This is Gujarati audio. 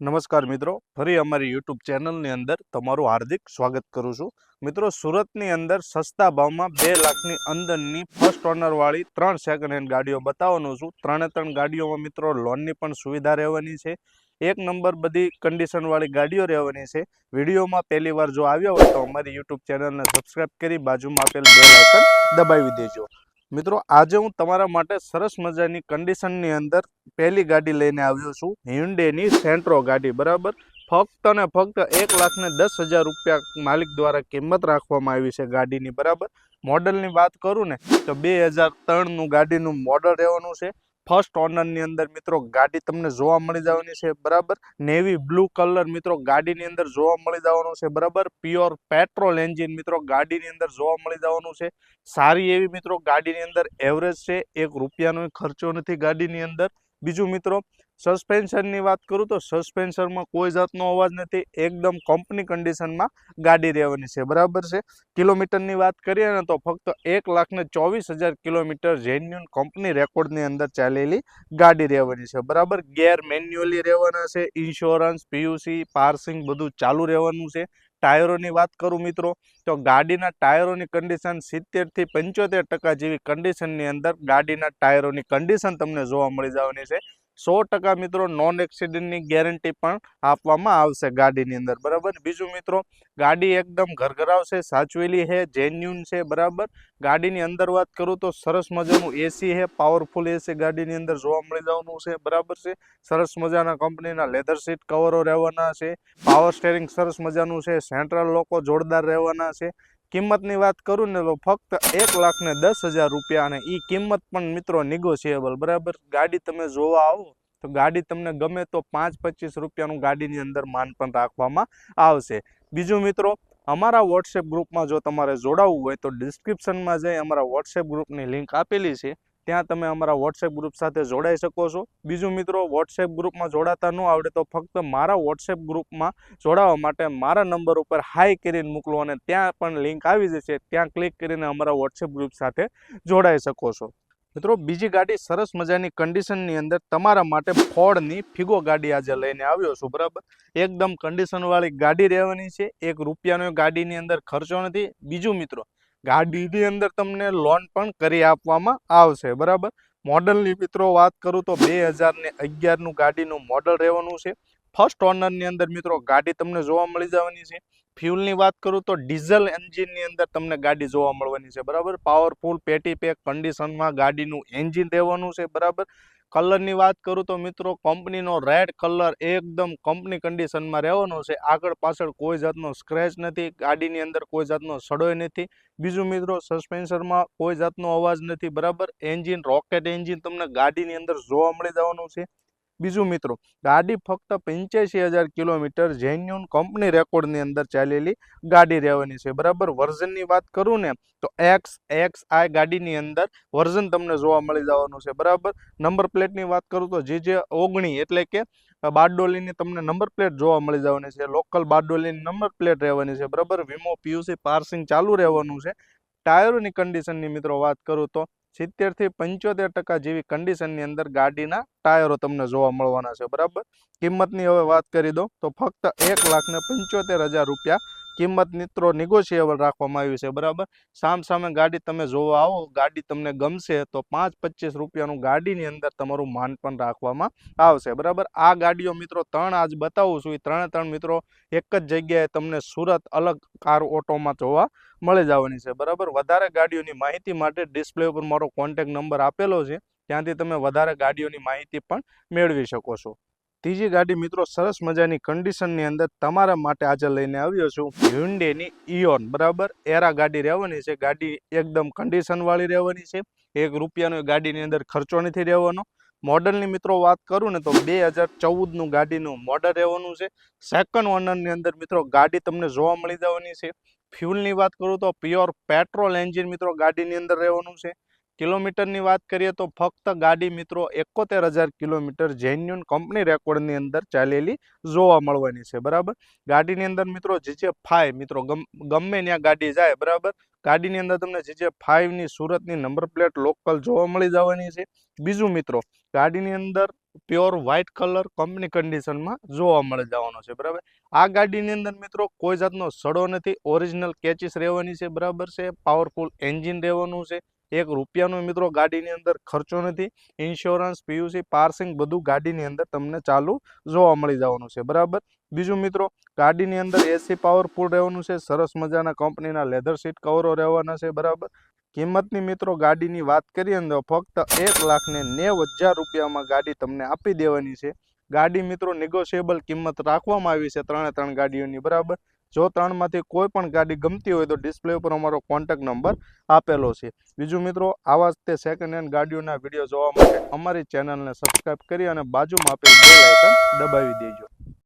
નમસ્કાર મિત્રો. ફરી અમારી યુટ્યુબ ચેનલની અંદર તમારું હાર્દિક સ્વાગત કરું છું. મિત્રો, સુરતની અંદર સસ્તા ભાવમાં બે લાખની અંદરની ફર્સ્ટ ઓનરવાળી ત્રણ સેકન્ડ હેન્ડ ગાડીઓ બતાવવાનું છું. ત્રણે ત્રણ ગાડીઓમાં મિત્રો લોનની પણ સુવિધા રહેવાની છે. એક નંબર બધી કન્ડિશનવાળી ગાડીઓ રહેવાની છે. વિડીયોમાં પહેલી વાર જો આવ્યા હોય તો અમારી યુટ્યુબ ચેનલને સબસ્ક્રાઈબ કરી બાજુમાં આપેલ બે લાઇકન દબાવી દેજો. મિત્રો, આજે હું તમારા માટે સરસ મજાની કન્ડિશનની અંદર પહેલી ગાડી લઈને આવ્યો છું. હિન્ડેની સેન્ટ્રો ગાડી, બરાબર? ફક્ત અને ફક્ત એક લાખ ને દસ હજાર રૂપિયા માલિક દ્વારા કિંમત રાખવામાં આવી છે ગાડીની, બરાબર? મોડલની વાત કરું ને, તો બે હજાર ત્રણનું ગાડીનું મોડલ રહેવાનું છે. ફર્સ્ટ ઓનરની અંદર મિત્રો ગાડી તમને જોવા મળી જવાની છે, બરાબર? નેવી બ્લુ કલર મિત્રો ગાડીની અંદર જોવા મળી જવાનું છે, બરાબર? પ્યોર પેટ્રોલ એન્જિન મિત્રો ગાડીની અંદર જોવા મળી જવાનું છે. સારી એવી મિત્રો ગાડીની અંદર એવરેજ છે, એક રૂપિયાનો ખર્ચો નથી ગાડીની અંદર. બીજું મિત્રો સસ્પેન્શનની વાત કરું તો સસ્પેન્શનમાં કોઈ જાતનો અવાજ નથી, એકદમ કંપની કન્ડિશનમાં ગાડી રહેવાની છે. બરાબર છે? કિલોમીટરની વાત કરીએ ને તો ફક્ત એક લાખને ચોવીસ હજાર કિલોમીટર જેન્યુન કંપની રેકોર્ડની અંદર ચાલેલી ગાડી રહેવાની છે. બરાબર? ગેર મેન્યુઅલી રહેવાના છે ઇન્સ્યોરન્સ પીયુસી પાર્સિંગ બધું ચાલુ રહેવાનું છે. ટાયરોની વાત કરું મિત્રો, તો ગાડીના ટાયરોની કન્ડિશન સિત્તેરથી પંચોતેર ટકા જેવી કન્ડિશનની અંદર ગાડીના ટાયરોની કન્ડિશન તમને જોવા મળી જવાની છે. સો ટકા મિત્રો નોન એક્સિડન્ટની ગેરંટી પણ આપવામાં આવશે ગાડીની અંદર, બરાબર? બીજું મિત્રો, ગાડી એકદમ ઘરઘરાવ છે, સાચવેલી છે જેન્યુન છે, બરાબર? ગાડીની અંદર વાત કરું તો સરસ મજાનું એસી છે પાવરફુલ એસી ગાડીની અંદર જોવા મળી જવાનું છે, બરાબર છે? સરસ મજાના કંપનીના લેધર સીટ કવરો રહેવાના છે પાવર સ્ટેરિંગ સરસ મજાનું છે સેન્ટ્રલ લોકો જોરદાર રહેવાના છે કિંમતની વાત કરું ને તો ફક્ત એક લાખ ને દસ હજાર રૂપિયા અને એ કિંમત પણ મિત્રો નિગોશિયેબલ બરાબર? ગાડી તમે જોવા આવો, તો ગાડી તમને ગમે તો પાંચ પચીસ રૂપિયાનું ગાડીની અંદર માન પણ રાખવામાં આવશે. બીજું મિત્રો, અમારા વોટ્સએપ ગ્રુપમાં જો તમારે જોડાવવું હોય તો ડિસ્ક્રિપ્શનમાં જઈ અમારા વોટ્સએપ ગ્રુપની લિંક આપેલી છે. ત્યાં તમે અમારા વોટ્સએપ ગ્રુપ સાથે જોડાઈ શકો છો. બીજું મિત્રો વોટ્સએપ ગ્રુપમાં જોડાતા ન આવડે તો ફક્ત મારા વોટ્સએપ ગ્રુપમાં જોડાવા માટે મારા નંબર ઉપર હાઈ કરીને મોકલો અને ત્યાં પણ લિંક આવી જશે. ત્યાં ક્લિક કરીને અમારા વોટ્સએપ ગ્રુપ સાથે જોડાઈ શકો છો. મિત્રો, બીજી ગાડી સરસ મજાની કન્ડિશનની અંદર તમારા માટે ફોર્ડની ફિગો ગાડી આજે લઈને આવ્યો છું, બરાબર? એકદમ કન્ડિશનવાળી ગાડી રહેવાની છે. એક રૂપિયાનો ગાડીની અંદર ખર્ચો નથી. બીજું મિત્રો ગાડીની અંદર તમને લોન પણ કરી આપવામાં આવશે, બરાબર? મોડલની મિત્રો વાત કરું તો બે હજારને અગિયારનું ગાડીનું મોડલ રહેવાનું છે. ફર્સ્ટ ઓનરની અંદર મિત્રો ગાડી તમને જોવા મળી જવાની છે. ફ્યુલની વાત કરું તો ડીઝલ એન્જિનની અંદર તમને ગાડી જોવા મળવાની છે, બરાબર? પાવરફુલ પેટી પેક કન્ડિશનમાં ગાડીનું એન્જિન રહેવાનું છે, બરાબર? કલરની વાત કરું તો મિત્રો કંપનીનો રેડ કલર એકદમ કંપની કન્ડિશનમાં રહેવાનો છે. આગળ પાછળ કોઈ જાતનો સ્ક્રેચ નથી, ગાડીની અંદર કોઈ જાતનો સડોય નથી. બીજું મિત્રો સસ્પેન્શનમાં કોઈ જાતનો અવાજ નથી, બરાબર? એન્જિન રોકેટ એન્જિન તમને ગાડીની અંદર જોવા મળી જવાનું છે. બીજું મિત્રો, ગાડી ફક્ત પંચ્યાસી હજાર કિલોમીટર જેન્યુન કંપની રેકોર્ડની અંદર ચાલેલી ગાડી રહેવાની છે. બરાબર? વર્ઝનની વાત કરું ને, તો એક્સ એક્સ આ ગાડીની અંદર વર્ઝન તમને જોવા મળી જવાનું છે. બરાબર? નંબર પ્લેટની વાત કરું તો જે જે ઓગણી એટલે કે બારડોલીની તમને નંબર પ્લેટ જોવા મળી જવાની છે. લોકલ બારડોલીની નંબર પ્લેટ રહેવાની છે. બરાબર? વીમો પીયુસી પાર્સિંગ ચાલુ રહેવાનું છે. ટાયરોની કન્ડિશનની મિત્રો વાત કરું તો સિત્તેરથી પંચોતેર ટકા જેવી કન્ડિશનની અંદર ગાડીના ટાયરો તમને જોવા મળવાના છે, બરાબર? કિંમતની હવે વાત કરી દઉં, તો ફક્ત એક લાખ ને પંચોતેર હજાર રૂપિયા કિંમત મિત્રો નિગોશિયેબલ રાખવામાં આવ્યું છે, બરાબર? સામ સામે ગાડી તમે જોવા આવો, ગાડી તમને ગમશે તો પાંચ પચીસ રૂપિયાનું ગાડીની અંદર તમારું માન પણ રાખવામાં આવશે, બરાબર? આ ગાડીઓ મિત્રો ત્રણ આજ બતાવું છું, એ ત્રણે ત્રણ મિત્રો એક જ જગ્યાએ તમને સુરત અલગ કાર ઓટોમાં જોવા મળી જવાની છે, બરાબર? વધારે ગાડીઓની માહિતી માટે ડિસ્પ્લે ઉપર મારો કોન્ટેક નંબર આપેલો છે, ત્યાંથી તમે વધારે ગાડીઓની માહિતી પણ મેળવી શકો છો. ત્રીજી ગાડી મિત્રો સરસ મજાની કન્ડિશનની અંદર તમારા માટે આજે લઈને આવ્યો છું. હ્યુન્ડેની ઇયોન બરાબર? એરા ગાડી રહેવાની છે. ગાડી એકદમ કન્ડિશનવાળી રહેવાની છે. એક રૂપિયાનો ગાડીની અંદર ખર્ચો નથી રહેવાનો. મોડલની મિત્રો વાત કરું ને તો બે હજાર ચૌદનું ગાડીનું મોડલ રહેવાનું છે. સેકન્ડ ઓનરની અંદર મિત્રો ગાડી તમને જોવા મળી જવાની છે. ફ્યુલની વાત કરું તો પ્યોર પેટ્રોલ એન્જિન મિત્રો ગાડીની અંદર રહેવાનું છે. કિલોમીટરની વાત કરીએ તો ફક્ત ગાડી મિત્રો એકોતેર હજાર કિલોમીટર જેન્યુન કંપની રેકોર્ડની અંદર ચાલેલી જોવા મળવાની છે, બરાબર? ગાડીની અંદર મિત્રો જે જે ફાય મિત્રો ગમે ત્યાં ગાડી જાય, બરાબર? ગાડીની અંદર તમને જીજે ફાઇવની સુરતની નંબર પ્લેટ લોકલ જોવા મળી જવાની છે. બીજું મિત્રો, ગાડીની અંદર પ્યોર વ્હાઇટ કલર કંપની કન્ડિશનમાં જોવા મળી જવાનો છે, બરાબર? આ ગાડીની અંદર મિત્રો કોઈ જાતનો સડો નથી ઓરિજિનલ કેચીસ રહેવાની છે, બરાબર છે? પાવરફુલ એન્જિન રહેવાનું છે એક રૂપિયાનો મિત્રો ગાડીની અંદર ખર્ચો નથી ઇન્સ્યોરન્સ પીયુસી પાર્સિંગ બધું ગાડીની અંદર તમને ચાલુ જોવા મળી જવાનું છે, બરાબર? બીજું મિત્રો, ગાડીની અંદર એસી પાવરફુલ રહેવાનું છે, સરસ મજાના કંપનીના લેધર સીટ કવરો રહેવાના છે, બરાબર? કિંમતની મિત્રો, ગાડીની વાત કરીએ તો ફક્ત એક લાખ ને નેવ હજાર રૂપિયામાં ગાડી તમને આપી દેવાની છે. ગાડી મિત્રો નેગોશિયેબલ કિંમત રાખવામાં આવી છે, ત્રણે ત્રણ ગાડીઓની, બરાબર? જો ત્રણમાંથી કોઈ પણ ગાડી ગમતી હોય તો ડિસ્પ્લે ઉપર અમારો કોન્ટેક્ટ નંબર આપેલો છે. બીજું મિત્રો, આવા જ તે સેકન્ડ હેન્ડ ગાડીઓના વીડિયો જોવા માટે અમારી ચેનલને સબસ્ક્રાઈબ કરી અને બાજુમાં આપેલ બે આઇકન દબાવી દેજો.